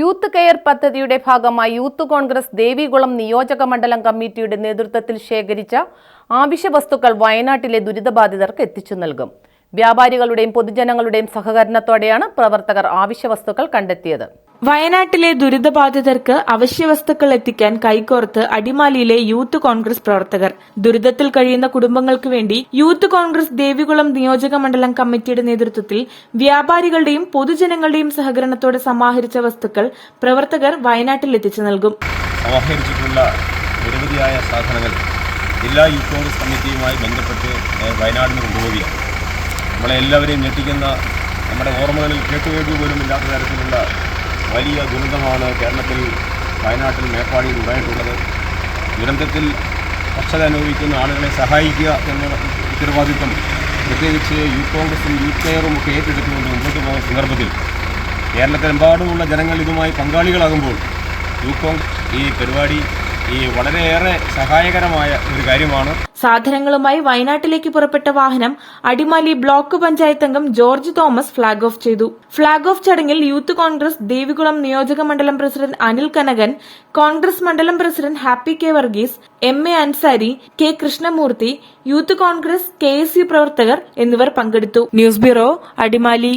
Youth care പദ്ധതിയുടെ ഭാഗമായി youth Congress Devikulam നിയോജക മണ്ഡലം കമ്മിറ്റിയുടെ നേതൃത്വത്തിൽ ശേഖരിച്ച ആവശ്യ വസ്തുക്കൾ വയനാട്ടിലെ ദുരിതബാധിതർക്ക് എത്തിച്ചു നൽകും. വ്യാപാരികളുടെയും പൊതുജനങ്ങളുടെയും സഹകരണത്തോടെയാണ് പ്രവർത്തകർ ആവശ്യ വസ്തുക്കൾ കണ്ടെത്തിയത്. വയനാട്ടിലെ ദുരിതബാധിതർക്ക് അവശ്യവസ്തുക്കൾ എത്തിക്കാൻ കൈകോർത്ത് അടിമാലിയിലെ യൂത്ത് കോൺഗ്രസ് പ്രവർത്തകർ. ദുരിതത്തിൽ കഴിയുന്ന കുടുംബങ്ങൾക്ക് വേണ്ടി യൂത്ത് കോൺഗ്രസ് ദേവികുളം നിയോജക മണ്ഡലം കമ്മിറ്റിയുടെ നേതൃത്വത്തിൽ വ്യാപാരികളുടെയും പൊതുജനങ്ങളുടെയും സഹകരണത്തോടെ സമാഹരിച്ച വസ്തുക്കൾ പ്രവർത്തകർ വയനാട്ടിൽ എത്തിച്ചു നൽകും. സാധനങ്ങൾ ജില്ലാ യൂത്ത് കോൺഗ്രസ് കമ്മിറ്റിയുമായി ബന്ധപ്പെട്ട് വയനാടിന് കൊണ്ടുപോവുകയാണ്. നമ്മളെ എല്ലാവരെയും ഞെട്ടിക്കുന്ന നമ്മുടെ ഓർമ്മകളിൽ കേട്ടുകേട്ടു പോലും ഇല്ലാത്ത തരത്തിലുള്ള വലിയ ദുരന്തമാണ് കേരളത്തിൽ വയനാട്ടിൽ മേപ്പാടിയിൽ ഉണ്ടായിട്ടുള്ളത്. ദുരന്തത്തിൽ കർഷകർ അനുഭവിക്കുന്ന ആളുകളെ സഹായിക്കുക എന്ന ഉത്തരവാദിത്വം പ്രത്യേകിച്ച് യൂത്ത് കോൺഗ്രസും യൂത്ത് കെയറും ഒക്കെ ഏറ്റെടുത്തുകൊണ്ട് മുമ്പോട്ട് പോകുന്ന സന്ദർഭത്തിൽ കേരളത്തിലെമ്പാടുമുള്ള ജനങ്ങൾ ഇതുമായി പങ്കാളികളാകുമ്പോൾ യൂത്ത് കോൺഗ്രസ് ഈ പരിപാടി ഈ വളരെയേറെ സഹായകരമായ ഒരു കാര്യമാണ്. സാധനങ്ങളുമായി വയനാട്ടിലേക്ക് പുറപ്പെട്ട വാഹനം അടിമാലി ബ്ലോക്ക് പഞ്ചായത്ത് അംഗം ജോർജ് തോമസ് ഫ്ളാഗ് ഓഫ് ചെയ്തു. ഫ്ളാഗ് ഓഫ് ചടങ്ങിൽ യൂത്ത് കോൺഗ്രസ് ദേവികുളം നിയോജക മണ്ഡലം പ്രസിഡന്റ് അനിൽ കനകൻ കോൺഗ്രസ് മണ്ഡലം president Happy K Varghese M A Ansari K Krishnamoorthy youth Congress K S U പ്രവർത്തകർ എന്നിവർ പങ്കെടുത്തു. News bureau Adimali.